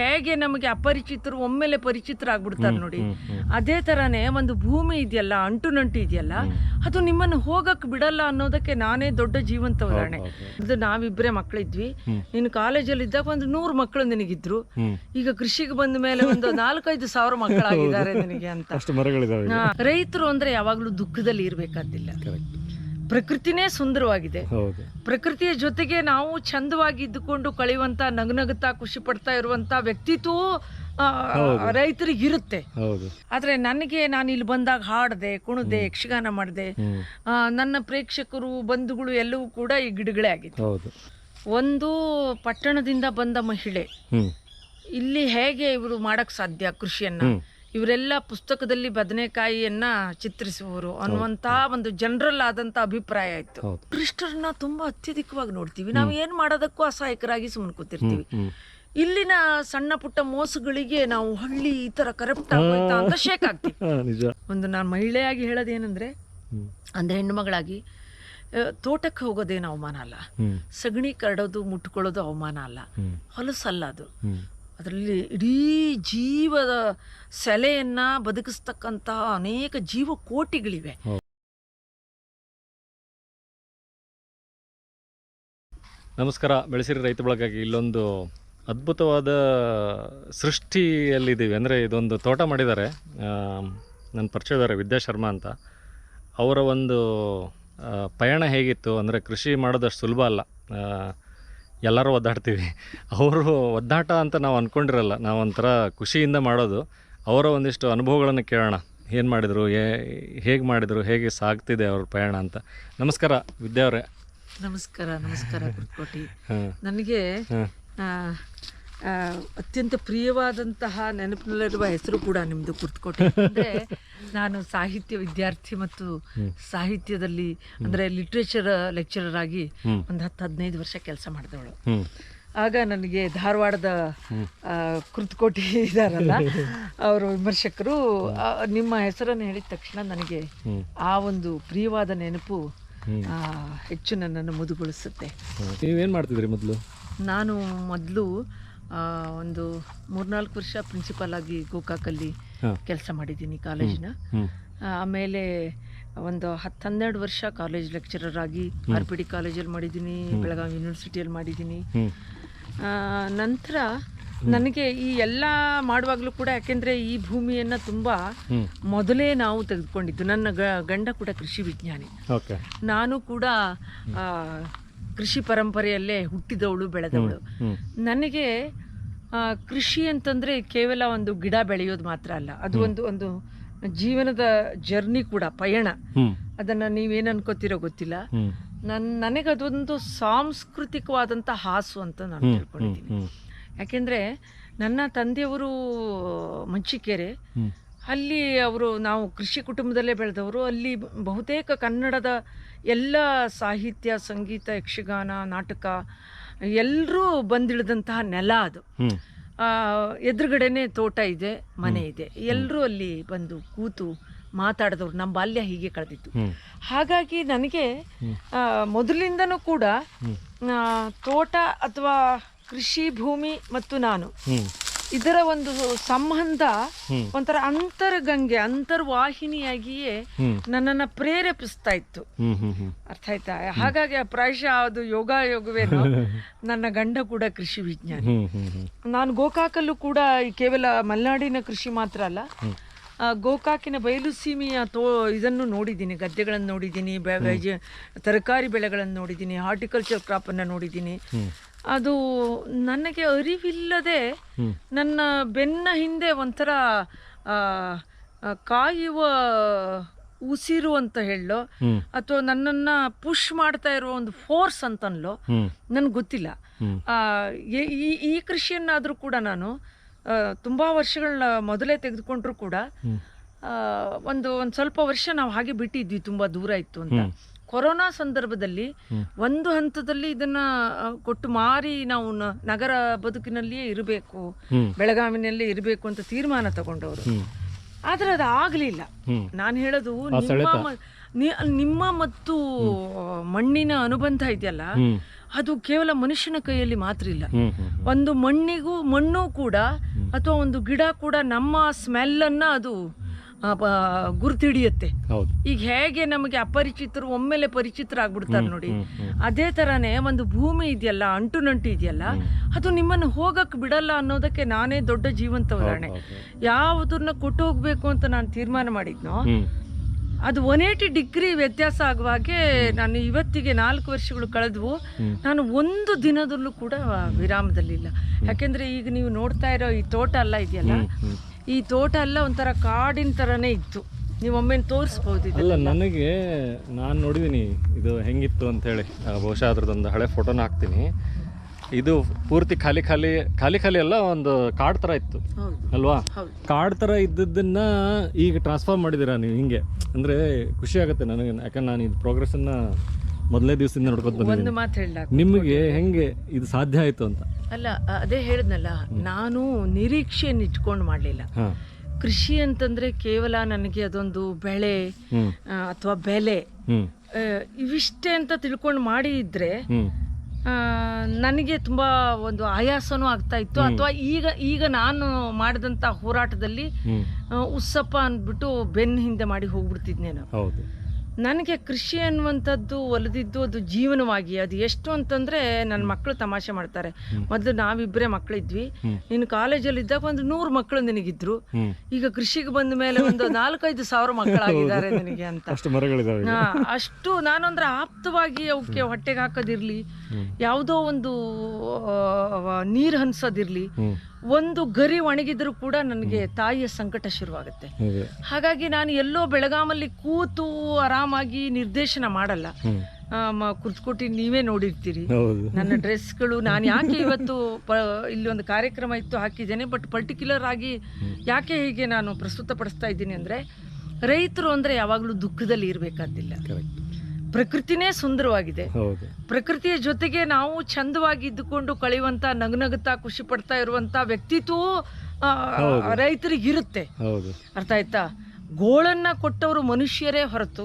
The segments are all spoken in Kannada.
ಹೇಗೆ ನಮಗೆ ಅಪರಿಚಿತರು ಒಮ್ಮೆಲೆ ಪರಿಚಿತರಾಗ್ಬಿಡ್ತಾರೆ ನೋಡಿ. ಅದೇ ತರಾನೇ ಒಂದು ಭೂಮಿ ಇದೆಯಲ್ಲ ಅಂಟು ನಂಟು ಇದೆಯಲ್ಲ ಅದು ನಿಮ್ಮನ್ನು ಹೋಗಕ್ ಬಿಡಲ್ಲ ಅನ್ನೋದಕ್ಕೆ ನಾನೇ ದೊಡ್ಡ ಜೀವಂತ ಉದಾಹರಣೆ ಅದು ನಾವಿಬ್ಬರೇ ಮಕ್ಕಳಿದ್ವಿ. ನೀನು ಕಾಲೇಜಲ್ಲಿ ಇದ್ದಾಗ ಒಂದು ನೂರು ಮಕ್ಕಳು ನಿನಗಿದ್ರು. ಈಗ ಕೃಷಿಗೆ ಬಂದ ಮೇಲೆ ಒಂದು ನಾಲ್ಕೈದು ಸಾವಿರ ಮಕ್ಕಳಾಗಿದ್ದಾರೆ ನಿನಗೆ ಅಂತ. ರೈತರು ಅಂದ್ರೆ ಯಾವಾಗ್ಲೂ ದುಃಖದಲ್ಲಿ ಇರಬೇಕಾದಿಲ್ಲ. ಪ್ರಕೃತಿನೇ ಸುಂದರವಾಗಿದೆ. ಹೌದು. ಪ್ರಕೃತಿಯ ಜೊತೆಗೆ ನಾವು ಚಂದವಾಗಿ ಇದ್ದುಕೊಂಡು ಕಳೆಯುವಂತ ನಗನಗುತ್ತಾ ಖುಷಿ ಪಡ್ತಾ ಇರುವಂತ ವ್ಯಕ್ತಿತ್ವ ರೈತರಿಗೆ ಇರುತ್ತೆ. ಆದ್ರೆ ನನಗೆ ನಾನು ಇಲ್ಲಿ ಬಂದಾಗ ಹಾಡದೆ ಕುಣದೆ ಯಕ್ಷಗಾನ ಮಾಡಿದೆ ನನ್ನ ಪ್ರೇಕ್ಷಕರು ಬಂಧುಗಳು ಎಲ್ಲವೂ ಕೂಡ ಈ ಗಿಡಗಳೇ ಆಗಿದೆ ಒಂದು ಪಟ್ಟಣದಿಂದ ಬಂದ ಮಹಿಳೆ. ಇಲ್ಲಿ ಹೇಗೆ ಇವರು ಮಾಡಕ್ ಸಾಧ್ಯ ಕೃಷಿಯನ್ನ. ಇವರೆಲ್ಲ ಪುಸ್ತಕದಲ್ಲಿ ಬದನೆಕಾಯಿಯನ್ನ ಚಿತ್ರಿಸುವರು ಅನ್ನುವಂತ ಒಂದು ಜನರಲ್ ಆದಂತ ಅಭಿಪ್ರಾಯ ಇತ್ತು ಕ್ರಿಸ್ಟರ್ನ ತುಂಬಾ ಅತ್ಯಧಿಕವಾಗಿ ನೋಡ್ತೀವಿ. ನಾವು ಏನ್ ಮಾಡೋದಕ್ಕೂ ಅಸಹಾಯಕರಾಗಿ ಸುಮ್ಮನೆ ಕೂತಿರ್ತೀವಿ. ಇಲ್ಲಿನ ಸಣ್ಣ ಪುಟ್ಟ ಮೋಸಗಳಿಗೆ ನಾವು ಹಳ್ಳಿ ಈ ತರ ಕರಪ್ಟ್ ಆಗೋಯ್ತಾ ಅಂತ ಶೇಕ್ ಆಗ್ತೀವಿ. ಒಂದು ನಾನು ಮಹಿಳೆಯಾಗಿ ಹೇಳೋದೇನಂದ್ರೆ ಅಂದ್ರೆ ಹೆಣ್ಣು ಮಗಳಾಗಿ ತೋಟಕ್ಕೆ ಹೋಗೋದೇನು ಅವಮಾನ ಅಲ್ಲ. ಸಗಣಿ ಕರಡೋದು ಮುಟ್ಕೊಳ್ಳೋದು ಅವಮಾನ ಅಲ್ಲ. ಹೊಲಸಲ್ಲ ಅದು. ಅದರಲ್ಲಿ ಇಡೀ ಜೀವದ ಸೆಲೆಯನ್ನು ಬದುಕಿಸ್ತಕ್ಕಂತಹ ಅನೇಕ ಜೀವಕೋಟಿಗಳಿವೆ. ನಮಸ್ಕಾರ. ಬೆಳೆಸಿರಿ ರೈತ ಬಳಗಾಗಿ ಇಲ್ಲೊಂದು ಅದ್ಭುತವಾದ ಸೃಷ್ಟಿಯಲ್ಲಿದ್ದೀವಿ. ಅಂದರೆ ಇದೊಂದು ತೋಟ ಮಾಡಿದ್ದಾರೆ. ನನ್ನ ವಿದ್ಯಾ ಶರ್ಮಾ ಅಂತ. ಅವರ ಒಂದು ಪಯಣ ಹೇಗಿತ್ತು? ಅಂದರೆ ಕೃಷಿ ಮಾಡೋದಷ್ಟು ಸುಲಭ ಅಲ್ಲ. ಎಲ್ಲರೂ ಒದ್ದಾಡ್ತೀವಿ. ಅವರು ಒದ್ದಾಟ ಅಂತ ನಾವು ಅಂದ್ಕೊಂಡಿರಲ್ಲ ನಾವು ಒಂಥರ ಖುಷಿಯಿಂದ ಮಾಡೋದು. ಅವರ ಒಂದಿಷ್ಟು ಅನುಭವಗಳನ್ನು ಕೇಳೋಣ. ಏನು ಮಾಡಿದರು? ಹೇಗೆ ಮಾಡಿದರು? ಹೇಗೆ ಸಾಗ್ತಿದೆ ಅವ್ರ ಪ್ರಯಾಣ ಅಂತ. ನಮಸ್ಕಾರ ವಿದ್ಯಾ ಅವರೇ. ನಮಸ್ಕಾರ ನಮಸ್ಕಾರ ಕೋಟಿ ನನಗೆ ಅತ್ಯಂತ ಪ್ರಿಯವಾದಂತಹ ನೆನಪಿನಲ್ಲಿರುವ ಹೆಸರು ಕೂಡ ನಿಮ್ಮದು ಕುರ್ತಕೋಟೆ. ಅಂದರೆ ನಾನು ಸಾಹಿತ್ಯ ವಿದ್ಯಾರ್ಥಿ ಮತ್ತು ಸಾಹಿತ್ಯದಲ್ಲಿ ಅಂದರೆ ಲಿಟ್ರೇಚರ್ ಲೆಕ್ಚರರ್ ಆಗಿ. ಒಂದು ಹತ್ತು ಹದಿನೈದು ವರ್ಷ ಕೆಲಸ ಮಾಡಿದವಳು. ಆಗ ನನಗೆ ಧಾರವಾಡದ ಕುರ್ತಕೋಟಿ ಇದ್ದಾರಲ್ಲ ಅವರು ವಿಮರ್ಶಕರು ನಿಮ್ಮ ಹೆಸರನ್ನು ಹೇಳಿದ ತಕ್ಷಣ ನನಗೆ ಆ ಒಂದು ಪ್ರಿಯವಾದ ನೆನಪು ಹೆಚ್ಚು ನನ್ನನ್ನು ಮುದುಗೊಳಿಸುತ್ತೆ. ನೀವೇನು ಮಾಡ್ತಿದ್ರಿ ಮೊದಲು? ನಾನು ಮೊದಲು ಒಂದು ಮೂರ್ನಾಲ್ಕು ವರ್ಷ ಪ್ರಿನ್ಸಿಪಾಲ್ ಆಗಿ ಗೋಕಾಕಲ್ಲಿ ಕೆಲಸ ಮಾಡಿದ್ದೀನಿ ಕಾಲೇಜಿನ ಆಮೇಲೆ ಒಂದು ಹತ್ತು ಹನ್ನೆರಡು ವರ್ಷ ಕಾಲೇಜ್ ಲೆಕ್ಚರರ್ ಆಗಿ ಆರ್ ಪಿ ಡಿ ಕಾಲೇಜಲ್ಲಿ ಮಾಡಿದ್ದೀನಿ ಬೆಳಗಾವಿ ಯೂನಿವರ್ಸಿಟಿಯಲ್ಲಿ ಮಾಡಿದ್ದೀನಿ. ನಂತರ ನನಗೆ ಈ ಎಲ್ಲ ಮಾಡುವಾಗಲೂ ಕೂಡ ಯಾಕೆಂದರೆ ಈ ಭೂಮಿಯನ್ನು ತುಂಬ ಮೊದಲೇ ನಾವು ತೆಗೆದುಕೊಂಡಿದ್ದು. ನನ್ನ ಗಂಡ ಕೂಡ ಕೃಷಿ ವಿಜ್ಞಾನಿ. ನಾನು ಕೂಡ ಕೃಷಿ ಪರಂಪರೆಯಲ್ಲೇ ಹುಟ್ಟಿದವಳು ಬೆಳೆದವಳು. ನನಗೆ ಕೃಷಿ ಅಂತಂದರೆ ಕೇವಲ ಒಂದು ಗಿಡ ಬೆಳೆಯೋದು ಮಾತ್ರ ಅಲ್ಲ. ಅದು ಒಂದು ಒಂದು ಜೀವನದ ಜರ್ನಿ ಕೂಡ ಪಯಣ. ಅದನ್ನ ನೀವೇನು ಅನ್ಕೋತಿರೋ ಗೊತ್ತಿಲ್ಲ. ಹ್ಞೂ ನನ್ನ ನನಗೆ ಅದೊಂದು ಸಾಂಸ್ಕೃತಿಕವಾದಂಥ ಹಾಸು ಅಂತ ನಾನು ತಿಳ್ಕೊಂಡಿದ್ದೀನಿ. ಯಾಕೆಂದರೆ ನನ್ನ ತಂದೆಯವರು ಮಂಚಿಕೆರೆ ಅಲ್ಲಿ ಅವರು ನಾವು ಕೃಷಿ ಕುಟುಂಬದಲ್ಲೇ ಬೆಳೆದವರು ಅಲ್ಲಿ ಬಹುತೇಕ ಕನ್ನಡದ ಎಲ್ಲ ಸಾಹಿತ್ಯ ಸಂಗೀತ ಯಕ್ಷಗಾನ ನಾಟಕ ಎಲ್ಲರೂ ಬಂದಿಳಿದಂತಹ ನೆಲ ಅದು. ಆ, ಎದುರುಗಡೆನೆ ತೋಟ ಇದೆ ಮನೆ ಇದೆ. ಎಲ್ಲರೂ ಅಲ್ಲಿ ಬಂದು ಕೂತು ಮಾತಾಡಿದವ್ರು ನಮ್ಮ ಬಾಲ್ಯ ಹೀಗೆ ಕಳೆದಿತ್ತು. ಹಾಗಾಗಿ ನನಗೆ ಮೊದಲಿಂದನೂ ಕೂಡ ತೋಟ ಅಥವಾ ಕೃಷಿ ಭೂಮಿ ಮತ್ತು ನಾನು ಇದರ ಒಂದು ಸಂಬಂಧ. ಒಂಥರ ಅಂತರ್ಗಂಗೆ ಅಂತರ್ವಾಹಿನಿಯಾಗಿಯೇ ನನ್ನನ್ನ ಪ್ರೇರೇಪಿಸ್ತಾ ಇತ್ತು. ಅರ್ಥ ಆಯ್ತಾ? ಹಾಗಾಗಿ ಆ ಪ್ರಾಯಶಃ ಅದು ಯೋಗ ಯೋಗವೇನೋ ನನ್ನ ಗಂಡ ಕೂಡ ಕೃಷಿ ವಿಜ್ಞಾನಿ. ನಾನು ಗೋಕಾಕಲ್ಲೂ ಕೂಡ ಕೇವಲ ಮಲೆನಾಡಿನ ಕೃಷಿ ಮಾತ್ರ ಅಲ್ಲ ಗೋಕಾಕಿನ ಬಯಲು ಸೀಮೆಯ ತೋ ಇದನ್ನು ನೋಡಿದ್ದೀನಿ ಗದ್ದೆಗಳನ್ನು ನೋಡಿದ್ದೀನಿ ತರಕಾರಿ ಬೆಳೆಗಳನ್ನು ನೋಡಿದ್ದೀನಿ ಹಾರ್ಟಿಕಲ್ಚರ್ ಕ್ರಾಪನ್ನು ನೋಡಿದ್ದೀನಿ. ಅದು ನನಗೆ ಅರಿವಿಲ್ಲದೆ ನನ್ನ ಬೆನ್ನ ಹಿಂದೆ ಒಂಥರ ಕಾಯುವ ಉಸಿರು ಅಂತ ಹೇಳೋ. ಅಥವಾ ನನ್ನನ್ನ ಪುಷ್ ಮಾಡ್ತಾ ಇರೋ ಒಂದು ಫೋರ್ಸ್ ಅಂತನ್ಲೋ ನನಗೆ ಗೊತ್ತಿಲ್ಲ. ಆ, ಈ- ಕೃಷಿಯನ್ನಾದರೂ ಕೂಡ ನಾನು ತುಂಬಾ ವರ್ಷಗಳನ್ನ ಮೊದಲೇ ತೆಗೆದುಕೊಂಡ್ರು ಕೂಡ ಒಂದು ಒಂದು ಸ್ವಲ್ಪ ವರ್ಷ ನಾವು ಹಾಗೆ ಬಿಟ್ಟಿದ್ವಿ ತುಂಬಾ ದೂರ ಇತ್ತು ಅಂತ. ಕೊರೋನಾ ಸಂದರ್ಭದಲ್ಲಿ ಒಂದು ಹಂತದಲ್ಲಿ ಇದನ್ನ ಕೊಟ್ಟು ಮಾರಿ ನಾವು ನಗರ ಬದುಕಿನಲ್ಲಿಯೇ ಇರಬೇಕು. ಬೆಳಗಾವಿನಲ್ಲೇ ಇರಬೇಕು ಅಂತ ತೀರ್ಮಾನ ತಗೊಂಡವರು. ಆದ್ರೆ ಅದು ಆಗ್ಲಿಲ್ಲ. ನಾನು ಹೇಳೋದು ನಿಮ್ಮ ನಿಮ್ಮ ಮತ್ತು ಮಣ್ಣಿನ ಅನುಬಂಧ ಇದೆಯಲ್ಲ ಅದು ಕೇವಲ ಮನುಷ್ಯನ ಕೈಯಲ್ಲಿ ಮಾತ್ರ ಇಲ್ಲ. ಒಂದು ಮಣ್ಣಿಗೂ ಮಣ್ಣು ಕೂಡ ಅಥವಾ ಒಂದು ಗಿಡ ಕೂಡ ನಮ್ಮ ಸ್ಮೆಲ್ ಅನ್ನ ಅದು ಆ, ಹಿಡಿಯುತ್ತೆ. ಈಗ ಹೇಗೆ ನಮಗೆ ಅಪರಿಚಿತರು ಒಮ್ಮೆಲೆ ಪರಿಚಿತರಾಗ್ಬಿಡ್ತಾರೆ ನೋಡಿ. ಅದೇ ಥರನೇ ಒಂದು ಭೂಮಿ ಇದೆಯಲ್ಲ ಅಂಟು ನಂಟು ಇದೆಯಲ್ಲ ಅದು ನಿಮ್ಮನ್ನು ಹೋಗಕ್ಕೆ ಬಿಡಲ್ಲ ಅನ್ನೋದಕ್ಕೆ ನಾನೇ ದೊಡ್ಡ ಜೀವಂತ ಉದಾಹರಣೆ. ಯಾವುದನ್ನ ಕೊಟ್ಟು ಹೋಗ್ಬೇಕು ಅಂತ ನಾನು ತೀರ್ಮಾನ ಮಾಡಿದ್ನೋ ಅದು ಒನ್ ಏಯ್ಟಿ ಡಿಗ್ರಿ ವ್ಯತ್ಯಾಸ ಆಗುವಾಗೆ ನಾನು ಇವತ್ತಿಗೆ ನಾಲ್ಕು ವರ್ಷಗಳು ಕಳೆದ್ವು. ನಾನು ಒಂದು ದಿನದಲ್ಲೂ ಕೂಡ ವಿರಾಮದಲ್ಲಿಲ್ಲ. ಯಾಕೆಂದ್ರೆ ಈಗ ನೀವು ನೋಡ್ತಾ ಇರೋ ಈ ತೋಟ ಎಲ್ಲ ಇದೆಯಲ್ಲ. ಈ ತೋಟ ಎಲ್ಲ ಒಂಥರ ಕಾಡಿನ ಥರನೇ ಇತ್ತು. ನೀವು ಒಮ್ಮೆ ತೋರಿಸ್ಬೋದು ಅಲ್ಲ ನನಗೆ ನಾನು ನೋಡಿದ್ದೀನಿ ಇದು ಹೆಂಗಿತ್ತು ಅಂತೇಳಿ ಆ, ಬಹುಶಃ ಅದ್ರದ್ದೊಂದು ಹಳೆ ಫೋಟೋನ ಹಾಕ್ತೀನಿ. ಇದು ಪೂರ್ತಿ ಖಾಲಿ ಖಾಲಿ ಖಾಲಿ ಖಾಲಿ ಅಲ್ಲ ಒಂದು ಕಾರ್ಡ್ ಥರ ಇತ್ತು. ಅಲ್ವಾ? ಕಾಡ್ ಕಾರ್ಡ್ ಥರ ಇದ್ದದ್ದನ್ನ ಈಗ ಟ್ರಾನ್ಸ್ಫಾರ್ಮ್ ಮಾಡಿದಿರ ನೀವು ಹಿಂಗೆ? ಅಂದರೆ ಖುಷಿ ಆಗುತ್ತೆ ನನಗೆ ಯಾಕಂದ್ರೆ ನಾನು ಇದು ಪ್ರೋಗ್ರೆಸ್ಸನ್ನು ಮೊದಲನೇ ದಿವಸದಿಂದ ನೋಡ್ಕೊತ ಒಂದು ಬಂದಿದ್ದೀನಿ ಮಾತು ಹೇಳ ನಿಮಗೆ ಹೆಂಗೆ ಇದು ಸಾಧ್ಯ ಆಯ್ತು ಅಂತ? ಅಲ್ಲ ಅದೇ ಹೇಳಿದ್ನಲ್ಲ ನಾನು ನಿರೀಕ್ಷೆಯನ್ನು ಇಟ್ಕೊಂಡು ಮಾಡಲಿಲ್ಲ. ಹಾಂ. ಕೃಷಿ ಅಂತಂದ್ರೆ ಕೇವಲ ನನಗೆ ಅದೊಂದು ಬೆಳೆ ಅಥವಾ ಬೆಲೆ ಆ, ಇವಿಷ್ಟೇ ಅಂತ ತಿಳ್ಕೊಂಡು ಮಾಡಿದ್ರೆ ಇದ್ರೆ ಆ, ನನಗೆ ತುಂಬ ಒಂದು ಆಯಾಸನೂ ಆಗ್ತಾ ಇತ್ತು. ಅಥವಾ ಈಗ ಈಗ ನಾನು ಮಾಡಿದಂತ ಹೋರಾಟದಲ್ಲಿ ಆ, ಉಸ್ಸಪ್ಪ ಅಂದ್ಬಿಟ್ಟು ಬೆನ್ನ ಹಿಂದೆ ಮಾಡಿ ಹೋಗ್ಬಿಡ್ತಿದ್ನೇನು ಹೌದು. ನನಗೆ ಕೃಷಿ ಅನ್ನುವಂಥದ್ದು ಒಲಿದಿದ್ದು ಅದು ಜೀವನವಾಗಿ. ಅದು ಎಷ್ಟು ಅಂತಂದರೆ ನನ್ನ ಮಕ್ಕಳು ತಮಾಷೆ ಮಾಡ್ತಾರೆ. ಮೊದಲು ನಾವಿಬ್ಬರೇ ಮಕ್ಕಳಿದ್ವಿ. ನೀನು ಕಾಲೇಜಲ್ಲಿ ಇದ್ದಾಗ ಒಂದು ನೂರು ಮಕ್ಕಳು ನಿನಗಿದ್ರು. ಈಗ ಕೃಷಿಗೆ ಬಂದ ಮೇಲೆ ಒಂದು ನಾಲ್ಕೈದು ಸಾವಿರ ಮಕ್ಕಳಾಗಿದ್ದಾರೆ ನಿನಗೆ ಅಂತ. ಅಷ್ಟು ನಾನಂದ್ರೆ ಆಪ್ತವಾಗಿ ಅವಕ್ಕೆ ಹೊಟ್ಟೆಗೆ ಹಾಕೋದಿರಲಿ. ಯಾವುದೋ ಒಂದು ನೀರು ಹನ್ಸೋದಿರ್ಲಿ. ಒಂದು ಗರಿ ಒಣಗಿದ್ರು ಕೂಡ ನನಗೆ ತಾಯಿಯ ಸಂಕಟ ಶುರುವಾಗುತ್ತೆ. ಹಾಗಾಗಿ ನಾನು ಎಲ್ಲೋ ಬೆಳಗಾಮಲ್ಲಿ ಕೂತು ಆರಾಮಾಗಿ ನಿರ್ದೇಶನ ಮಾಡಲ್ಲ. ಕುರ್ತ್ಕೊಟ್ಟಿ ನೀವೇ ನೋಡಿರ್ತೀರಿ. ನನ್ನ ಡ್ರೆಸ್ಗಳು ನಾನು ಯಾಕೆ ಇವತ್ತು ಇಲ್ಲಿ ಒಂದು ಕಾರ್ಯಕ್ರಮ ಇತ್ತು ಹಾಕಿದ್ದೇನೆ ಬಟ್ ಪರ್ಟಿಕ್ಯುಲರ್ ಆಗಿ ಯಾಕೆ ಹೀಗೆ ನಾನು ಪ್ರಸ್ತುತಪಡಿಸ್ತಾ ಇದ್ದೀನಿ ಅಂದರೆ ರೈತರು ಅಂದರೆ ಯಾವಾಗಲೂ ದುಃಖದಲ್ಲಿ ಇರಬೇಕಾದಿಲ್ಲ. ಪ್ರಕೃತಿನೇ ಸುಂದರವಾಗಿದೆ. ಪ್ರಕೃತಿಯ ಜೊತೆಗೆ ನಾವು ಚಂದವಾಗಿ ಇದ್ದುಕೊಂಡು ಕಳೆಯುವಂಥ ನಗುನಗುತ್ತಾ ಖುಷಿ ಪಡ್ತಾ ಇರುವಂತ ವ್ಯಕ್ತಿತ್ವ ರೈತರಿಗಿರುತ್ತೆ ಅರ್ಥ ಆಯ್ತಾ? ಗೋಳನ್ನ ಕೊಟ್ಟವರು ಮನುಷ್ಯರೇ ಹೊರತು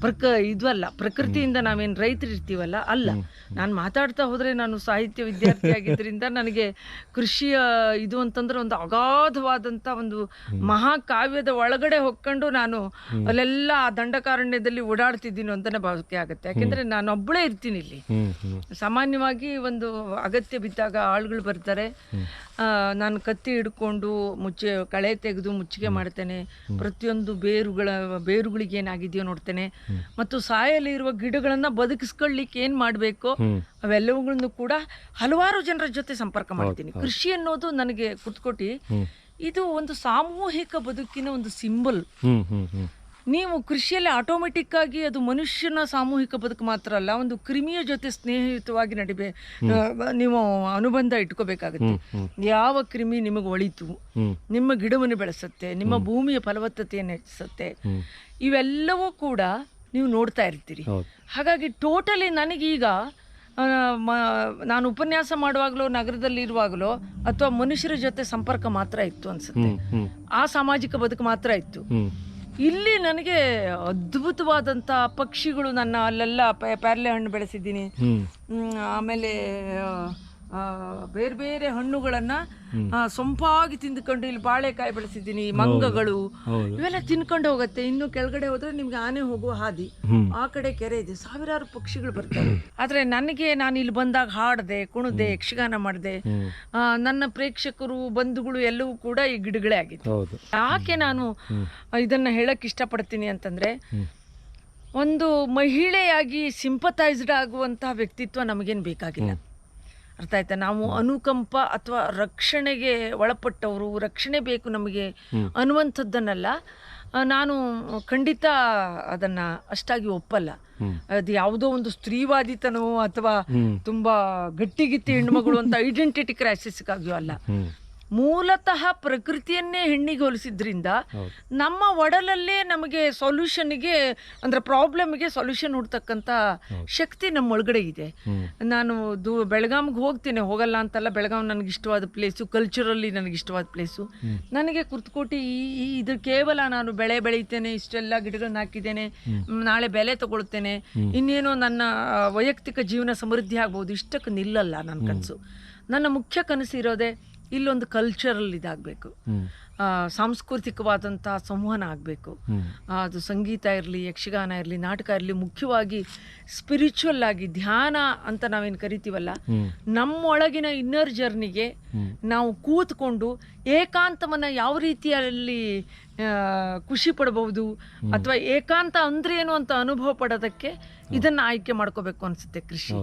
ಪ್ರಕ ಇದು ಅಲ್ಲ ಪ್ರಕೃತಿಯಿಂದ ನಾವೇನು ರೈತರು ಇರ್ತೀವಲ್ಲ ಅಲ್ಲ ನಾನು ಮಾತಾಡ್ತಾ ಹೋದರೆ ನಾನು ಸಾಹಿತ್ಯ ವಿದ್ಯಾರ್ಥಿ ಆಗಿದ್ದರಿಂದ ನನಗೆ ಕೃಷಿಯ ಇದು ಅಂತಂದ್ರೆ ಒಂದು ಅಗಾಧವಾದಂಥ ಒಂದು ಮಹಾಕಾವ್ಯದ ಒಳಗಡೆ ಹೊಕ್ಕೊಂಡು ನಾನು ಅಲ್ಲೆಲ್ಲ ಆ ದಂಡಕಾರಣ್ಯದಲ್ಲಿ ಓಡಾಡ್ತಿದ್ದೀನಿ ಅಂತಲೇ ಭಾವಿಕೆ ಆಗುತ್ತೆ. ಯಾಕೆಂದರೆ ನಾನು ಒಬ್ಬಳೇ ಇರ್ತೀನಿ ಇಲ್ಲಿ. ಸಾಮಾನ್ಯವಾಗಿ ಒಂದು ಅಗತ್ಯ ಬಿದ್ದಾಗ ಆಳುಗಳು ಬರ್ತಾರೆ. ನಾನು ಕತ್ತಿ ಹಿಡ್ಕೊಂಡು ಮುಚ್ಚೆ ಕಳೆ ತೆಗೆದು ಮುಚ್ಚಿಗೆ ಮಾಡ್ತೇನೆ. ಪ್ರತಿಯೊಂದು ಬೇರುಗಳ ಬೇರುಗಳಿಗೆ ಏನಾಗಿದೆಯೋ ನೋಡ್ತೇನೆ. ಮತ್ತು ಸಾಯಲ್ಲಿ ಇರುವ ಗಿಡಗಳನ್ನು ಬದುಕಿಸ್ಕೊಳ್ಳಿಕ್ಕೆ ಏನು ಮಾಡಬೇಕು? ಅವೆಲ್ಲವುಗಳನ್ನು ಕೂಡ ಹಲವಾರು ಜನರ ಜೊತೆ ಸಂಪರ್ಕ ಮಾಡ್ತೀನಿ. ಕೃಷಿ ಅನ್ನೋದು ನನಗೆ ಕುತ್ಕೊಟ್ಟು ಇದು ಒಂದು ಸಾಮೂಹಿಕ ಬದುಕಿನ ಒಂದು ಸಿಂಬಲ್. ನೀವು ಕೃಷಿಯಲ್ಲಿ ಆಟೋಮೆಟಿಕ್ ಆಗಿ ಅದು ಮನುಷ್ಯನ ಸಾಮೂಹಿಕ ಬದುಕು ಮಾತ್ರ ಅಲ್ಲ ಒಂದು ಕ್ರಿಮಿಯ ಜೊತೆ ಸ್ನೇಹಿತವಾಗಿ ನಡಿಬೇ ನೀವು ಅನುಬಂಧ ಇಟ್ಕೋಬೇಕಾಗುತ್ತೆ. ಯಾವ ಕ್ರಿಮಿ ನಿಮಗೆ ಒಳಿತು ನಿಮ್ಮ ಗಿಡವನ್ನು ಬೆಳೆಸುತ್ತೆ ನಿಮ್ಮ ಭೂಮಿಯ ಫಲವತ್ತತೆಯನ್ನು ಹೆಚ್ಚಿಸುತ್ತೆ ಇವೆಲ್ಲವೂ ಕೂಡ ನೀವು ನೋಡ್ತಾ ಇರ್ತೀರಿ. ಹಾಗಾಗಿ ಟೋಟಲಿ ನನಗೀಗ ನಾನು ಉಪನ್ಯಾಸ ಮಾಡುವಾಗಲೋ ನಗರದಲ್ಲಿ ಇರುವಾಗಲೋ ಅಥವಾ ಮನುಷ್ಯರ ಜೊತೆ ಸಂಪರ್ಕ ಮಾತ್ರ ಇತ್ತು ಅನ್ಸುತ್ತೆ. ಆ ಸಾಮಾಜಿಕ ಬದುಕು ಮಾತ್ರ ಇತ್ತು. ಇಲ್ಲಿ ನನಗೆ ಅದ್ಭುತವಾದಂಥ ಪಕ್ಷಿಗಳು ನನ್ನ ಅಲ್ಲೆಲ್ಲ ಪೇರಲೆ ಹಣ್ಣು ಬೆಳೆಸಿದ್ದೀನಿ. ಆಮೇಲೆ ಬೇರೆ ಬೇರೆ ಹಣ್ಣುಗಳನ್ನ ಸೊಂಪಾಗಿ ತಿಂದುಕೊಂಡು ಇಲ್ಲಿ ಬಾಳೆಕಾಯಿ ಬೆಳೆಸಿದ್ದೀನಿ ಮಂಗಗಳು. ಇವೆಲ್ಲ ತಿನ್ಕೊಂಡು ಹೋಗುತ್ತೆ. ಇನ್ನು ಕೆಳಗಡೆ ಹೋದ್ರೆ ನಿಮ್ಗೆ ಆನೆ ಹೋಗುವ ಹಾದಿ. ಆ ಕಡೆ ಕೆರೆ ಇದೆ. ಸಾವಿರಾರು ಪಕ್ಷಿಗಳು ಬರ್ತವೆ ಆದ್ರೆ ನನಗೆ ನಾನು ಇಲ್ಲಿ ಬಂದಾಗ ಹಾಡದೆ ಕುಣದೆ ಯಕ್ಷಗಾನ ಮಾಡಿದೆ. ನನ್ನ ಪ್ರೇಕ್ಷಕರು ಬಂಧುಗಳು ಎಲ್ಲವೂ ಕೂಡ ಈ ಗಿಡಗಳೇ ಆಗಿತ್ತು ಯಾಕೆ ನಾನು ಇದನ್ನ ಹೇಳಕ್ ಇಷ್ಟಪಡ್ತೀನಿ ಅಂತಂದ್ರೆ ಒಂದು ಮಹಿಳೆಯಾಗಿ ಸಿಂಪತೈಸ್ಡ್ ಆಗುವಂತಹ ವ್ಯಕ್ತಿತ್ವ ನಮಗೇನು ಬೇಕಾಗಿಲ್ಲ. ಅರ್ಥ ಆಯ್ತಾ? ನಾವು ಅನುಕಂಪ ಅಥವಾ ರಕ್ಷಣೆಗೆ ಒಳಪಟ್ಟವರು ರಕ್ಷಣೆ ಬೇಕು ನಮಗೆ ಅನ್ನುವಂಥದ್ದನ್ನೆಲ್ಲ. ನಾನು ಖಂಡಿತ ಅದನ್ನ ಅಷ್ಟಾಗಿ ಒಪ್ಪಲ್ಲ. ಅದು ಯಾವುದೋ ಒಂದು ಸ್ತ್ರೀವಾದಿತನೋ ಅಥವಾ ತುಂಬ ಗಟ್ಟಿಗಿತ್ತಿ ಹೆಣ್ಮಗಳು ಅಂತ ಐಡೆಂಟಿಟಿ ಕ್ರೈಸಿಸ್ಗಾಗಿಯೋ ಅಲ್ಲ. ಮೂಲತಃ ಪ್ರಕೃತಿಯನ್ನೇ ಹೆಣ್ಣಿಗೆ ಹೋಲಿಸಿದ್ರಿಂದ ನಮ್ಮ ಒಡಲಲ್ಲೇ ನಮಗೆ ಸೊಲ್ಯೂಷನ್ಗೆ ಅಂದರೆ ಪ್ರಾಬ್ಲಮ್ಗೆ ಸೊಲ್ಯೂಷನ್ ಹುಡ್ತಕ್ಕಂಥ ಶಕ್ತಿ ನಮ್ಮ ಒಳಗಡೆ ಇದೆ. ನಾನು ದೂ ಬೆಳಗಾಮ್ಗೆ ಹೋಗ್ತೇನೆ ಹೋಗಲ್ಲ ಅಂತಲ್ಲ ಬೆಳಗಾಂ ನನಗೆ ಇಷ್ಟವಾದ ಪ್ಲೇಸು ಕಲ್ಚರಲ್ಲಿ ನನಗೆ ಇಷ್ಟವಾದ ಪ್ಲೇಸು ನನಗೆ ಕುರ್ತಕೋಟಿ ಈ ಈ ಇದು ಕೇವಲ ನಾನು ಬೆಳೆ ಬೆಳೀತೇನೆ ಇಷ್ಟೆಲ್ಲ ಗಿಡಗಳನ್ನ ಹಾಕಿದ್ದೇನೆ ನಾಳೆ ಬೆಲೆ ತಗೊಳ್ತೇನೆ ಇನ್ನೇನೋ ನನ್ನ ವೈಯಕ್ತಿಕ ಜೀವನ ಸಮೃದ್ಧಿ ಆಗ್ಬೋದು ಇಷ್ಟಕ್ಕೆ ನಿಲ್ಲಲ್ಲ ನನ್ನ ಕನಸು. ನನ್ನ ಮುಖ್ಯ ಕನಸು ಇರೋದೇ ಇಲ್ಲೊಂದು ಕಲ್ಚರಲ್ ಇದಾಗಬೇಕು. ಸಾಂಸ್ಕೃತಿಕವಾದಂಥ ಸಂವಹನ ಆಗಬೇಕು. ಅದು ಸಂಗೀತ ಇರಲಿ ಯಕ್ಷಗಾನ ಇರಲಿ ನಾಟಕ ಇರಲಿ ಮುಖ್ಯವಾಗಿ ಸ್ಪಿರಿಚುವಲ್ ಆಗಿ ಧ್ಯಾನ ಅಂತ ನಾವೇನು ಕರಿತೀವಲ್ಲ ನಮ್ಮೊಳಗಿನ ಇನ್ನರ್ ಜರ್ನಿಗೆ ನಾವು ಕೂತ್ಕೊಂಡು ಏಕಾಂತವನ್ನು ಯಾವ ರೀತಿಯಲ್ಲಿ ಖುಷಿ ಪಡಬಹುದು ಅಥವಾ ಏಕಾಂತ ಅಂದ್ರೆ ಏನು ಅಂತ ಅನುಭವ ಪಡೋದಕ್ಕೆ ಇದನ್ನು ಆಯ್ಕೆ ಮಾಡ್ಕೋಬೇಕು ಅನಿಸುತ್ತೆ ಕೃಷಿ.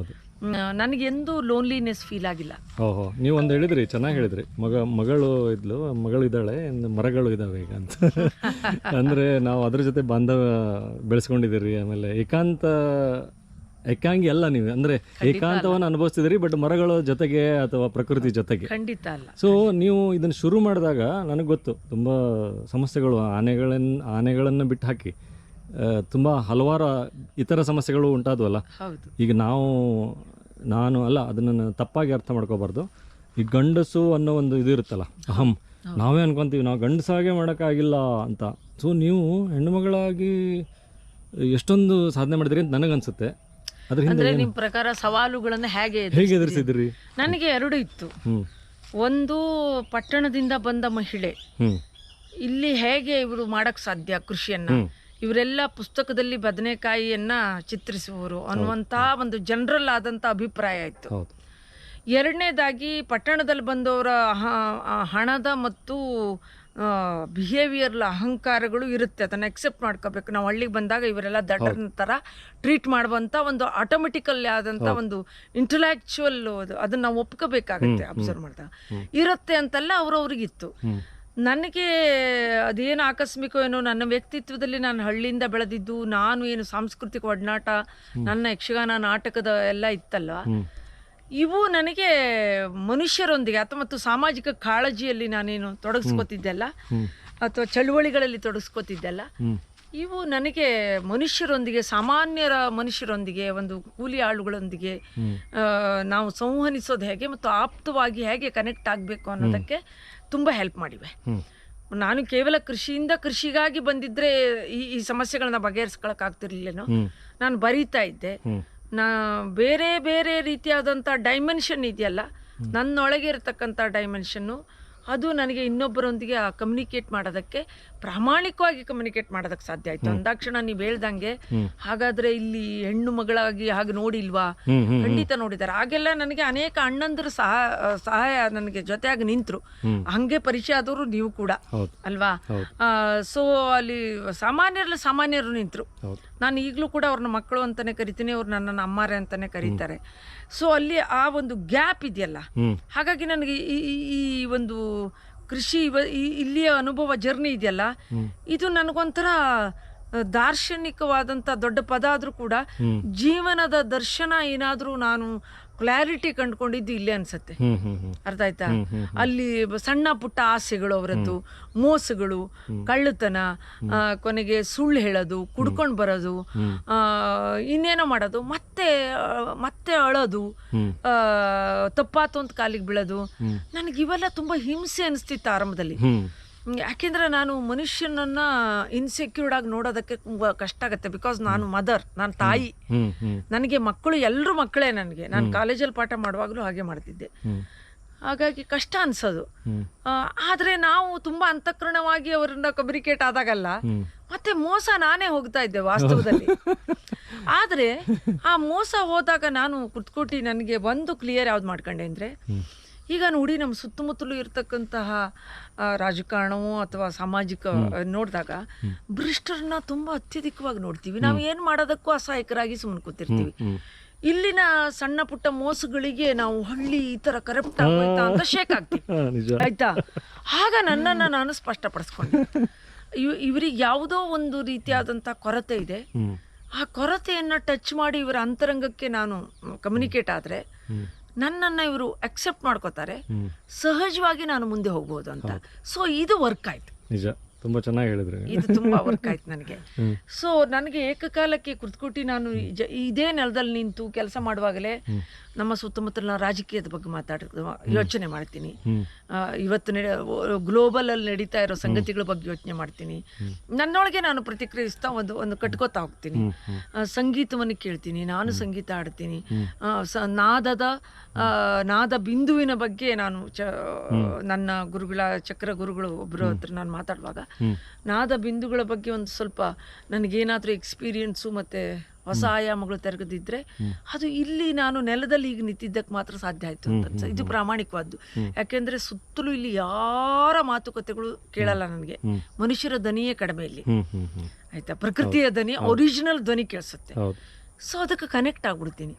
ನನಗೆಂದೂ ಲೋನ್ಲಿನೆಸ್ ಫೀಲ್ ಆಗಿಲ್ಲ. ಓಹೋ ನೀವು ಒಂದು ಹೇಳಿದ್ರಿ ಚೆನ್ನಾಗಿ ಹೇಳಿದ್ರಿ. ಮಗ ಮಗಳು ಇದ್ಲು ಮಗಳು ಇದ್ದಾಳೆ ಮರಗಳು ಇದಾವೆ ಈಗ ಅಂತ. ಅಂದರೆ ನಾವು ಅದ್ರ ಜೊತೆ ಬಾಂಧವ್ಯ ಬೆಳೆಸ್ಕೊಂಡಿದ್ದೀರಿ ಆಮೇಲೆ ಏಕಾಂತ ಏಕಾಂಗಿ ಅಲ್ಲ ನೀವು. ಅಂದ್ರೆ ಏಕಾಂತವನ್ನು ಅನುಭವಿಸ್ತಿದ್ರಿ ಬಟ್ ಮರಗಳ ಜೊತೆಗೆ ಅಥವಾ ಪ್ರಕೃತಿ ಜೊತೆಗೆ. ಖಂಡಿತ ಅಲ್ಲ. ಸೊ ನೀವು ಇದನ್ನ ಶುರು ಮಾಡಿದಾಗ ನನಗೆ ಗೊತ್ತು ತುಂಬಾ ಸಮಸ್ಯೆಗಳು ಆನೆಗಳನ್ನ ಆನೆಗಳನ್ನ ಬಿಟ್ಟು ಹಾಕಿ. ತುಂಬ ಹಲವಾರು ಇತರ ಸಮಸ್ಯೆಗಳು ಉಂಟಾದವಲ್ಲ? ಈಗ ನಾವು ನಾನು ಅಲ್ಲ ಅದನ್ನು ತಪ್ಪಾಗಿ ಅರ್ಥ ಮಾಡ್ಕೋಬಾರ್ದು. ಈ ಗಂಡಸು ಅನ್ನೋ ಒಂದು ಇದು ಇರುತ್ತಲ್ಲ ಅಹಂ. ನಾವೇ ಅನ್ಕೊಂತೀವಿ ನಾವು ಗಂಡಸಾಗೆ ಮಾಡೋಕ್ಕಾಗಿಲ್ಲ ಅಂತ. ಸೊ ನೀವು ಹೆಣ್ಣುಮಗಳಾಗಿ ಎಷ್ಟೊಂದು ಸಾಧನೆ ಮಾಡಿದ್ರಿ ಅಂತ ನನಗನ್ಸುತ್ತೆ. ಅದ್ರ ನಿಮ್ಮ ಪ್ರಕಾರ ಸವಾಲುಗಳನ್ನು ಹೇಗೆ ಹೇಗೆ ಎದುರಿಸಿದ್ರಿ? ನನಗೆ ಎರಡು ಇತ್ತು. ಒಂದು ಪಟ್ಟಣದಿಂದ ಬಂದ ಮಹಿಳೆ. ಇಲ್ಲಿ ಹೇಗೆ ಇವರು ಮಾಡಕ್ ಸಾಧ್ಯ ಕೃಷಿಯನ್ನ. ಇವರೆಲ್ಲ ಪುಸ್ತಕದಲ್ಲಿ ಬದನೆಕಾಯಿಯನ್ನ ಚಿತ್ರಿಸುವರು ಅನ್ನುವಂಥ ಒಂದು ಜನರಲ್ ಆದಂಥ ಅಭಿಪ್ರಾಯ ಇತ್ತು ಎರಡನೇದಾಗಿ ಪಟ್ಟಣದಲ್ಲಿ ಬಂದವರ ಹಣದ ಮತ್ತು ಬಿಹೇವಿಯರ್ಲ ಅಹಂಕಾರಗಳು ಇರುತ್ತೆ. ಅದನ್ನು ಎಕ್ಸೆಪ್ಟ್ ಮಾಡ್ಕೋಬೇಕು. ನಾವು ಹಳ್ಳಿಗೆ ಬಂದಾಗ ಇವರೆಲ್ಲ ದಡ್ಡರ ಥರ ಟ್ರೀಟ್ ಮಾಡುವಂಥ ಒಂದು ಆಟೋಮೆಟಿಕಲ್ ಆದಂಥ ಒಂದು ಇಂಟಲೆಕ್ಚುವಲ್ ಅದನ್ನು ನಾವು ಒಪ್ಕೋಬೇಕಾಗುತ್ತೆ ಅಬ್ಸರ್ವ್ ಮಾಡಿದಾಗ. ಇರುತ್ತೆ ಅಂತೆಲ್ಲ ಅವ್ರವ್ರಿಗಿತ್ತು ನನಗೆ ಅದೇನು ಆಕಸ್ಮಿಕ ಏನೋ ನನ್ನ ವ್ಯಕ್ತಿತ್ವದಲ್ಲಿ ನಾನು ಹಳ್ಳಿಯಿಂದ ಬೆಳೆದಿದ್ದು ನಾನು ಏನು ಸಾಂಸ್ಕೃತಿಕ ಒಡನಾಟ ನನ್ನ ಯಕ್ಷಗಾನ ನಾಟಕದ ಎಲ್ಲ ಇತ್ತಲ್ಲ ಇವು ನನಗೆ ಮನುಷ್ಯರೊಂದಿಗೆ ಅಥವಾ ಮತ್ತು ಸಾಮಾಜಿಕ ಕಾಳಜಿಯಲ್ಲಿ ನಾನೇನು ತೊಡಗಿಸ್ಕೊತಿದ್ದೆಲ್ಲ. ಅಥವಾ ಚಳುವಳಿಗಳಲ್ಲಿ ತೊಡಗಿಸ್ಕೊತಿದ್ದೆಲ್ಲ ಇವು ನನಗೆ ಮನುಷ್ಯರೊಂದಿಗೆ ಸಾಮಾನ್ಯರ ಮನುಷ್ಯರೊಂದಿಗೆ ಒಂದು ಕೂಲಿ ಆಳುಗಳೊಂದಿಗೆ ನಾವು ಸಂವಹನಿಸೋದು ಹೇಗೆ ಮತ್ತು ಆಪ್ತವಾಗಿ ಹೇಗೆ ಕನೆಕ್ಟ್ ಆಗಬೇಕು ಅನ್ನೋದಕ್ಕೆ ತುಂಬ ಹೆಲ್ಪ್ ಮಾಡಿವೆ. ನಾನು ಕೇವಲ ಕೃಷಿಯಿಂದ ಕೃಷಿಗಾಗಿ ಬಂದಿದ್ರೆ ಈ ಈ ಸಮಸ್ಯೆಗಳನ್ನ ಬಗೆಹರಿಸ್ಕೊಳಕ್ಕಾಗ್ತಿರ್ಲಿಲ್ಲೇನೋ ನಾನು ಬರೀತಾ ಇದ್ದೆ. ನಾ ಬೇರೆ ಬೇರೆ ರೀತಿಯಾದಂಥ ಡೈಮೆನ್ಷನ್ ಇದೆಯಲ್ಲ ನನ್ನೊಳಗೆ ಇರತಕ್ಕಂಥ ಡೈಮೆನ್ಷನ್ನು ಅದು ನನಗೆ ಇನ್ನೊಬ್ಬರೊಂದಿಗೆ ಕಮ್ಯುನಿಕೇಟ್ ಮಾಡೋದಕ್ಕೆ ಪ್ರಾಮಾಣಿಕವಾಗಿ ಕಮ್ಯುನಿಕೇಟ್ ಮಾಡೋದಕ್ಕೆ ಸಾಧ್ಯ ಆಯ್ತು. ಅಂದಾಕ್ಷಣ ನೀವು ಹೇಳ್ದಂಗೆ ಹಾಗಾದ್ರೆ ಇಲ್ಲಿ ಹೆಣ್ಣು ಮಗಳಾಗಿ ಹಾಗೆ ನೋಡಿಲ್ವಾ? ಖಂಡಿತ ನೋಡಿದ್ದಾರೆ. ಆಗೆಲ್ಲ ನನಗೆ ಅನೇಕ ಅಣ್ಣಂದರು ಸಹ ಸಹಾಯ ನನಗೆ ಜೊತೆಯಾಗಿ ನಿಂತರು. ಹಂಗೆ ಪರಿಚಯ ಆದವರು ನೀವು ಕೂಡ. ಅಲ್ವಾ. ಸೊ ಅಲ್ಲಿ ಸಾಮಾನ್ಯರಲ್ಲಿ ಸಾಮಾನ್ಯರು ನಿಂತರು. ನಾನು ಈಗಲೂ ಕೂಡ ಅವ್ರನ್ನ ಮಕ್ಕಳು ಅಂತಾನೆ ಕರಿತೀನಿ ಅವ್ರು ನನ್ನ ಅಮ್ಮಾರೆ ಅಂತಾನೆ ಕರೀತಾರೆ. ಸೊ ಅಲ್ಲಿ ಆ ಒಂದು ಗ್ಯಾಪ್ ಇದೆಯಲ್ಲ? ಹಾಗಾಗಿ ನನಗೆ ಈ ಒಂದು ಕೃಷಿ ಇವ- ಇಲ್ಲಿಯ ಅನುಭವ ಜರ್ನಿ ಇದೆಯಲ್ಲ? ಇದು ನನಗೊಂಥರ ದಾರ್ಶನಿಕವಾದಂಥ ದೊಡ್ಡ ಪದ ಆದರೂ ಕೂಡ ಜೀವನದ ದರ್ಶನ ಏನಾದರೂ ನಾನು ಕ್ಲಾರಿಟಿ ಕಂಡುಕೊಂಡಿದ್ದು ಇಲ್ಲೇ ಅನ್ಸುತ್ತೆ. ಅರ್ಥ ಆಯ್ತಾ? ಅಲ್ಲಿ ಸಣ್ಣ ಪುಟ್ಟ ಆಸೆಗಳು ಅವರದ್ದು ಮೋಸಗಳು ಕಳ್ಳತನ ಆ, ಕೊನೆಗೆ ಸುಳ್ಳು ಹೇಳೋದು ಕುಡ್ಕೊಂಡು ಬರೋದು ಆ, ಇನ್ನೇನೋ ಮಾಡೋದು ಮತ್ತೆ ಮತ್ತೆ ಅಳೋದು ತಪ್ಪಾತು ಅಂತ ಕಾಲಿಗೆ ಬೀಳೋದು. ನನಗೆ ಇವೆಲ್ಲ ತುಂಬಾ ಹಿಂಸೆ ಅನಿಸ್ತಿತ್ತು ಆರಂಭದಲ್ಲಿ. ಯಾಕೆಂದ್ರೆ ನಾನು ಮನುಷ್ಯನನ್ನ ಇನ್ಸೆಕ್ಯೂರ್ಡ್ ಆಗಿ ನೋಡೋದಕ್ಕೆ ತುಂಬ ಕಷ್ಟ ಆಗುತ್ತೆ. ಬಿಕಾಸ್ ನಾನು ಮದರ್ ನಾನು ತಾಯಿ. ನನಗೆ ಮಕ್ಕಳು ಎಲ್ಲರೂ ಮಕ್ಕಳೇ ನನಗೆ. ನಾನು ಕಾಲೇಜಲ್ಲಿ ಪಾಠ ಮಾಡುವಾಗಲೂ ಹಾಗೆ ಮಾಡ್ತಿದ್ದೆ. ಹಾಗಾಗಿ ಕಷ್ಟ ಅನ್ಸೋದು. ಆದ್ರೆ ಆದರೆ ನಾವು ತುಂಬ ಅಂತಃಕರಣವಾಗಿ ಅವರನ್ನ ಕಮ್ಯುನಿಕೇಟ್ ಆದಾಗಲ್ಲ ಮತ್ತೆ ಮೋಸ ನಾನೇ ಹೋಗ್ತಾ ಇದ್ದೆ ವಾಸ್ತವದಲ್ಲಿ. ಆದರೆ ಆ ಮೋಸ ಹೋದಾಗ ನಾನು ಕುತ್ಕೋಟಿ ನನಗೆ ಒಂದು ಕ್ಲಿಯರ್ ಯಾವ್ದು ಮಾಡ್ಕೊಂಡೆ ಅಂದರೆ ಈಗ ನೋಡಿ ನಮ್ಮ ಸುತ್ತಮುತ್ತಲೂ ಇರತಕ್ಕಂತಹ ರಾಜಕಾರಣವೋ ಅಥವಾ ಸಾಮಾಜಿಕ ನೋಡಿದಾಗ ಭ್ರಷ್ಟರನ್ನ ತುಂಬ ಅತ್ಯಧಿಕವಾಗಿ ನೋಡ್ತೀವಿ. ನಾವು ಏನು ಮಾಡೋದಕ್ಕೂ ಅಸಹಾಯಕರಾಗಿ ಸುಮ್ಮನೆ ಕೂತಿರ್ತೀವಿ. ಇಲ್ಲಿನ ಸಣ್ಣ ಪುಟ್ಟ ಮೋಸಗಳಿಗೆ ನಾವು ಹಳ್ಳಿ ಈ ತರ ಕರಪ್ಟ್ ಆಗೋಯ್ತಾ ಅಂತ ಶೇಕ್ ಆಗ್ತೀವಿ ಆಯ್ತಾ? ಆಗ ನನ್ನನ್ನು ನಾನು ಸ್ಪಷ್ಟಪಡಿಸ್ಕೊಂಡೆ. ಇವ್ ಇವರಿಗೆ ಯಾವುದೋ ಒಂದು ರೀತಿಯಾದಂಥ ಕೊರತೆ ಇದೆ. ಆ ಕೊರತೆಯನ್ನು ಟಚ್ ಮಾಡಿ ಇವರ ಅಂತರಂಗಕ್ಕೆ ನಾನು ಕಮ್ಯುನಿಕೇಟ್ ಆದರೆ ನನ್ನನ್ನು ಇವರು ಅಕ್ಸೆಪ್ಟ್ ಮಾಡ್ಕೋತಾರೆ. ಸಹಜವಾಗಿ ನಾನು ಮುಂದೆ ಹೋಗ್ಬೋದು ಅಂತ ಸೊ ಇದು ವರ್ಕ್ ಆಯ್ತು. ನಿಜ. ತುಂಬ ಚೆನ್ನಾಗಿ ಹೇಳಿದ್ರಿ. ಇದು ತುಂಬಾ ವರ್ಕ್ ಆಯ್ತು ನನಗೆ. ಸೊ ನನಗೆ ಏಕಕಾಲಕ್ಕೆ ಕುರ್ತ್ಕೊಟ್ಟು ನಾನು ಜ- ಇದೇ ನೆಲದಲ್ಲಿ ನಿಂತು ಕೆಲಸ ಮಾಡುವಾಗಲೇ ನಮ್ಮ ಸುತ್ತಮುತ್ತಲಿನ ರಾಜಕೀಯದ ಬಗ್ಗೆ ಮಾತಾಡ ಯೋಚನೆ ಮಾಡ್ತೀನಿ. ಆ, ಇವತ್ತು ನಡೆ ಗ್ಲೋಬಲ್ ಅಲ್ಲಿ ನಡೀತಾ ಇರೋ ಸಂಗತಿಗಳ ಬಗ್ಗೆ ಯೋಚನೆ ಮಾಡ್ತೀನಿ. ನನ್ನೊಳಗೆ ನಾನು ಪ್ರತಿಕ್ರಿಯಿಸ್ತಾ ಒಂದು ಒಂದು ಕಟ್ಕೋತಾ ಹೋಗ್ತೀನಿ. ಆ, ಸಂಗೀತವನ್ನು ಕೇಳ್ತೀನಿ ನಾನು ಸಂಗೀತ ಆಡ್ತೀನಿ. ಆ, ಸ- ನಾದದ ಆ, ನಾದ ಬಿಂದುವಿನ ಬಗ್ಗೆ ನಾನು ಚ ನನ್ನ ಗುರುಗಳ ಚಕ್ರ ಗುರುಗಳು ಒಬ್ಬರ ಹತ್ರ ನಾನು ಮಾತಾಡುವಾಗ. ನಾದ ಬಿಂದುಗಳ ಬಗ್ಗೆ ಒಂದು ಸ್ವಲ್ಪ ನನಗೇನಾದರೂ ಎಕ್ಸ್ಪೀರಿಯನ್ಸು ಮತ್ತು ಹೊಸ ಆಯಾಮಗಳು ತೆರೆದಿದ್ರೆ ಅದು ಇಲ್ಲಿ ನಾನು ನೆಲದಲ್ಲಿ ಈಗ ನಿಂತಿದ್ದಕ್ಕೆ ಮಾತ್ರ ಸಾಧ್ಯ ಆಯಿತು ಅಂತ. ಇದು ಪ್ರಾಮಾಣಿಕವಾದ್ದು. ಯಾಕೆಂದರೆ ಸುತ್ತಲೂ ಇಲ್ಲಿ ಯಾರ ಮಾತುಕತೆಗಳು ಕೇಳಲ್ಲ ನನಗೆ. ಮನುಷ್ಯರ ಧ್ವನಿಯೇ ಕಡಿಮೆ ಇಲ್ಲಿ. ಆಯ್ತಾ? ಪ್ರಕೃತಿಯ ಧ್ವನಿ ಒರಿಜಿನಲ್ ಧ್ವನಿ ಕೇಳಿಸುತ್ತೆ. ಸೊ ಅದಕ್ಕೆ ಕನೆಕ್ಟ್ ಆಗ್ಬಿಡ್ತೀನಿ.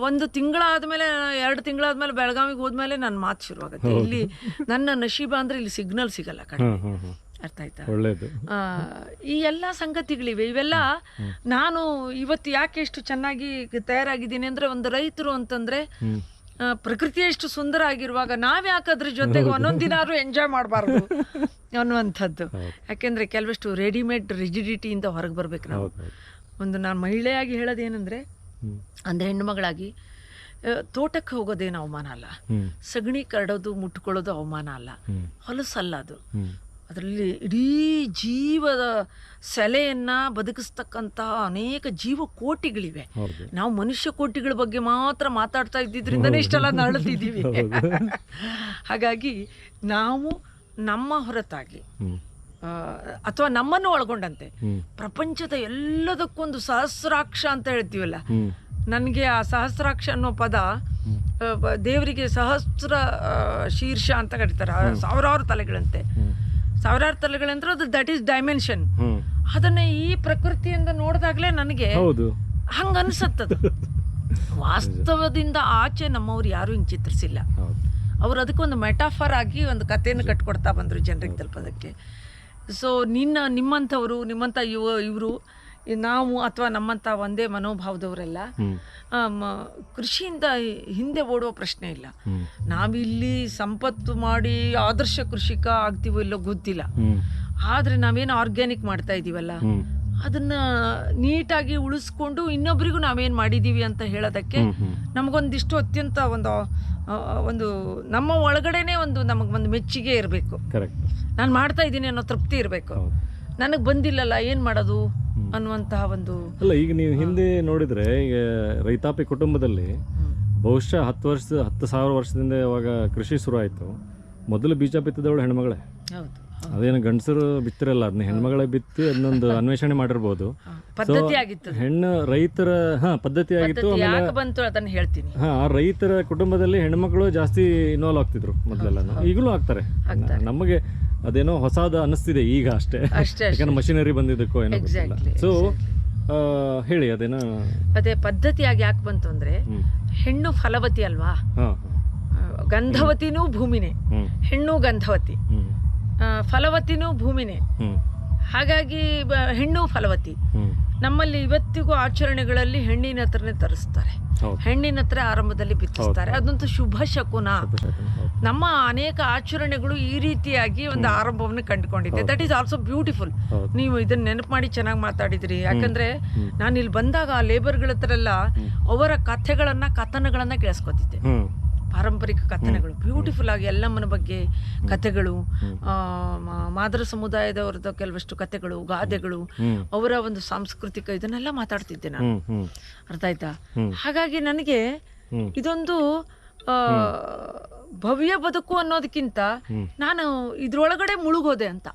ಒಂದು ತಿಂಗಳಾದ್ಮೇಲೆ ಎರಡು ತಿಂಗಳಾದ್ಮೇಲೆ ಬೆಳಗಾವಿಗೆ ಹೋದ್ಮೇಲೆ ನನ್ನ ಮಾತು ಶುರುವಾಗುತ್ತೆ. ಇಲ್ಲಿ ನನ್ನ ನಶೀಬ ಅಂದ್ರೆ ಇಲ್ಲಿ ಸಿಗ್ನಲ್ ಸಿಗಲ್ಲ ಕಡಿಮೆ ಅರ್ಥ ಆಯ್ತಾ? ಒಳ್ಳೇದು. ಈ ಎಲ್ಲ ಸಂಗತಿಗಳಿವೆ. ಇವೆಲ್ಲ ನಾನು ಇವತ್ತು ಯಾಕೆ ಎಷ್ಟು ಚೆನ್ನಾಗಿ ತಯಾರಾಗಿದ್ದೀನಿ ಅಂದ್ರೆ ಒಂದು ರೈತರು ಅಂತಂದ್ರೆ ಪ್ರಕೃತಿ ಎಷ್ಟು ಸುಂದರ ಆಗಿರುವಾಗ ನಾವ್ ಯಾಕೆ ಅದ್ರ ಜೊತೆಗೆ ಒಂದೊಂದಿನಾರು ಎಂಜಾಯ್ ಮಾಡಬಾರ್ದು ಅನ್ನುವಂಥದ್ದು. ಯಾಕೆಂದ್ರೆ ಕೆಲವಷ್ಟು ರೆಡಿಮೇಡ್ ರಿಜಿಡಿಟಿಯಿಂದ ಹೊರಗೆ ಬರಬೇಕು ನಾವು. ಒಂದು ನಾನು ಮಹಿಳೆಯಾಗಿ ಹೇಳೋದೇನಂದ್ರೆ ಅಂದ್ರೆ ಹೆಣ್ಣುಮಗಳಾಗಿ ತೋಟಕ್ಕೆ ಹೋಗೋದೇನು ಅವಮಾನ ಅಲ್ಲ. ಸಗಣಿ ಕರಡೋದು ಮುಟ್ಕೊಳ್ಳೋದು ಅವಮಾನ ಅಲ್ಲ. ಹೊಲಸಲ್ಲ ಅದು. ಅದರಲ್ಲಿ ಇಡೀ ಜೀವದ ಸೆಲೆಯನ್ನು ಬದುಕಿಸ್ತಕ್ಕಂತಹ ಅನೇಕ ಜೀವ ಕೋಟಿಗಳಿವೆ ನಾವು ಮನುಷ್ಯ ಕೋಟಿಗಳ ಬಗ್ಗೆ ಮಾತ್ರ ಮಾತಾಡ್ತಾ ಇದ್ದಿದ್ರಿಂದನೇ ಇಷ್ಟೆಲ್ಲ ನರಳುತ್ತಿದ್ದೀವಿ. ಹಾಗಾಗಿ ನಾವು ನಮ್ಮ ಹೊರತಾಗಿ ಅಥವಾ ನಮ್ಮನ್ನು ಒಳಗೊಂಡಂತೆ ಪ್ರಪಂಚದ ಎಲ್ಲದಕ್ಕೊಂದು ಸಹಸ್ರಾಕ್ಷ ಅಂತ ಹೇಳ್ತೀವಲ್ಲ? ನನಗೆ ಆ ಸಹಸ್ರಾಕ್ಷ ಅನ್ನೋ ಪದ ದೇವರಿಗೆ ಸಹಸ್ರ ಶೀರ್ಷ ಅಂತ ಕರೀತಾರೆ ಸಾವಿರಾರು ತಲೆಗಳಂತೆ. ಸಾವಿರಾರು ತಲೆಗಳಂದ್ರೆ ಅದು ದಟ್ ಈಸ್ ಡೈಮೆನ್ಷನ್ ಅದನ್ನ ಈ ಪ್ರಕೃತಿಯಿಂದ ನೋಡಿದಾಗಲೇ ನನಗೆ ಹೌದು. ಹಂಗ ಅನ್ಸತ್ತದು. ವಾಸ್ತವದಿಂದ ಆಚೆ ನಮ್ಮವ್ರು ಯಾರು ಹಿಂಗೆ ಚಿತ್ರಿಸಿಲ್ಲ. ಅವ್ರು ಅದಕ್ಕೊಂದು ಮೆಟಾಫರ್ ಆಗಿ ಒಂದು ಕಥೆಯನ್ನು ಕಟ್ಕೊಡ್ತಾ ಬಂದರು ಜನರಿಗೆ ತಲುಪೋದಕ್ಕೆ ಸೊ ನಿನ್ನ ನಿಮ್ಮಂಥವರು ನಿಮ್ಮಂಥ ಯುವ ಇವರು ನಾವು ಅಥವಾ ನಮ್ಮಂಥ ಒಂದೇ ಮನೋಭಾವದವರೆಲ್ಲ ಕೃಷಿಯಿಂದ ಹಿಂದೆ ಓಡುವ ಪ್ರಶ್ನೆ ಇಲ್ಲ. ನಾವಿಲ್ಲಿ ಸಂಪತ್ತು ಮಾಡಿ ಆದರ್ಶ ಕೃಷಿಕ ಆಗ್ತೀವೋ ಇಲ್ಲೋ ಗೊತ್ತಿಲ್ಲ. ಆದ್ರೆ ನಾವೇನು ಆರ್ಗ್ಯಾನಿಕ್ ಮಾಡ್ತಾ ಇದ್ದೀವಲ್ಲ ಅದನ್ನ ನೀಟಾಗಿ ಉಳಿಸ್ಕೊಂಡು ಇನ್ನೊಬ್ರಿಗೂ ನಾವೇನು ಮಾಡಿದ್ದೀವಿ ಅಂತ ಹೇಳೋದಕ್ಕೆ ನಮಗೊಂದಿಷ್ಟು ಅತ್ಯಂತ ಒಂದು ಒಂದು ನಮ್ಮ ಒಳಗಡೆನೆ ಒಂದು ನಮಗೆ ಒಂದು ಮೆಚ್ಚುಗೆ ಇರಬೇಕು. ನಾನು ಮಾಡ್ತಾ ಇದ್ದೀನಿ ಅನ್ನೋ ತೃಪ್ತಿ ಇರಬೇಕು. ನನಗೆ ಬಂದಿಲ್ಲಲ್ಲ ಏನು ಮಾಡೋದು? ಅನ್ನುವಂತಹ ಒಂದು ಅಲ್ಲ ಈಗ ನೀವು ಹಿಂದೆ ನೋಡಿದ್ರೆ ಈಗ ರೈತಾಪಿ ಕುಟುಂಬದಲ್ಲಿ ಬಹುಶಃ ಹತ್ತು ವರ್ಷ ಹತ್ತು ಸಾವಿರ ವರ್ಷದಿಂದ ಯಾವಾಗ ಕೃಷಿ ಶುರು ಆಯಿತು ಮೊದಲು ಬೀಜ ಬಿತ್ತಿದವಳು ಹೆಣ್ಮಗಳೇ. ಹೌದು ಅದೇನು ಗಂಡಸರು ಬಿತ್ತಿರಲ್ಲ ಅದನ್ನ ಹೆಣ್ಮಗಳೇ ಬಿತ್ತಿ ಅದನ್ನೊಂದು ಅನ್ವೇಷಣೆ ಮಾಡಿರ್ಬೋದು. ಹೆಣ್ಣು ರೈತರ ಹಾ ಪದ್ಧತಿ ಆಗಿತ್ತು ಹೇಳ್ತೀನಿ. ಹಾ ಆ ರೈತರ ಕುಟುಂಬದಲ್ಲಿ ಹೆಣ್ಮಕ್ಳು ಜಾಸ್ತಿ ಇನ್ವಾಲ್ವ್ ಆಗ್ತಿದ್ರು ಮೊದಲೆಲ್ಲ ಈಗಲೂ ಆಗ್ತಾರೆ. ನಮಗೆ ಅದೇನೋ ಹೊಸದ ಅನಿಸ್ತಿದೆ ಈಗ ಅಷ್ಟೇ. ಅಷ್ಟೇ ಯಾಕಂದ್ರೆ ಮಷಿನರಿ ಬಂದಿದ್ದಕ್ಕೋ ಏನೋ ಗೊತ್ತಿಲ್ಲ. Exactly, ಸೊ ಹೇಳಿ ಅದೇನೋ ಅದೇ ಪದ್ಧತಿಯಾಗಿ ಯಾಕೆ ಬಂತು ಅಂದ್ರೆ ಹೆಣ್ಣು ಫಲವತಿ ಅಲ್ವಾ? ಹಾ. ಆ, ಗಂಧವತಿನೂ ಭೂಮಿನೇ. ಹ್ಮ್. ಹೆಣ್ಣು ಗಂಧವತಿ. ಹ್ಮ್. ಆ, ಫಲವತಿನೂ ಭೂಮಿನೇ. ಹ್ಮ್. ಹಾಗಾಗಿ ಬ- ಹೆಣ್ಣು ಫಲವತಿ. ಹ್ಮ್. ನಮ್ಮಲ್ಲಿ ಇವತ್ತಿಗೂ ಆಚರಣೆಗಳಲ್ಲಿ ಹೆಣ್ಣಿನ ಹತ್ರನೇ ತರಿಸ್ತಾರೆ. ಹೆಣ್ಣಿನ ಹತ್ರ ಆರಂಭದಲ್ಲಿ ಬಿತ್ತಿಸ್ತಾರೆ. ಅದಂತೂ ಶುಭ ಶಕುನ. ನಮ್ಮ ಅನೇಕ ಆಚರಣೆಗಳು ಈ ರೀತಿಯಾಗಿ ಒಂದು ಆರಂಭವನ್ನು ಕಂಡುಕೊಂಡಿದೆ. ದಟ್ ಈಸ್ ಆಲ್ಸೋ ಬ್ಯೂಟಿಫುಲ್ ನೀವು ಇದನ್ನ ನೆನಪು ಮಾಡಿ ಚೆನ್ನಾಗಿ ಮಾತಾಡಿದ್ರಿ. ಯಾಕಂದ್ರೆ ನಾನು ಇಲ್ಲಿ ಬಂದಾಗ ಆ ಲೇಬರ್ಗಳ ಹತ್ರ ಎಲ್ಲ ಅವರ ಕಥೆಗಳನ್ನ ಕಥನಗಳನ್ನ ಕೇಳಿಸ್ಕೊತಿದ್ದೆ. ಪಾರಂಪರಿಕ ಕಥನಗಳು ಬ್ಯೂಟಿಫುಲ್ ಆಗಿ ಎಲ್ಲಮ್ಮನ ಬಗ್ಗೆ ಕಥೆಗಳು ಮಾದರ ಸಮುದಾಯದವರದ ಕೆಲವಷ್ಟು ಕಥೆಗಳು ಗಾದೆಗಳು ಅವರ ಒಂದು ಸಾಂಸ್ಕೃತಿಕ ಇದನ್ನೆಲ್ಲ ಮಾತಾಡ್ತಿದ್ದೆ ನಾನು. ಅರ್ಥ ಆಯ್ತಾ? ಹಾಗಾಗಿ ನನಗೆ ಇದೊಂದು ಆ, ಭವ್ಯ ಬದುಕು ಅನ್ನೋದಕ್ಕಿಂತ ನಾನು ಇದ್ರೊಳಗಡೆ ಮುಳುಗೋದೆ ಅಂತ.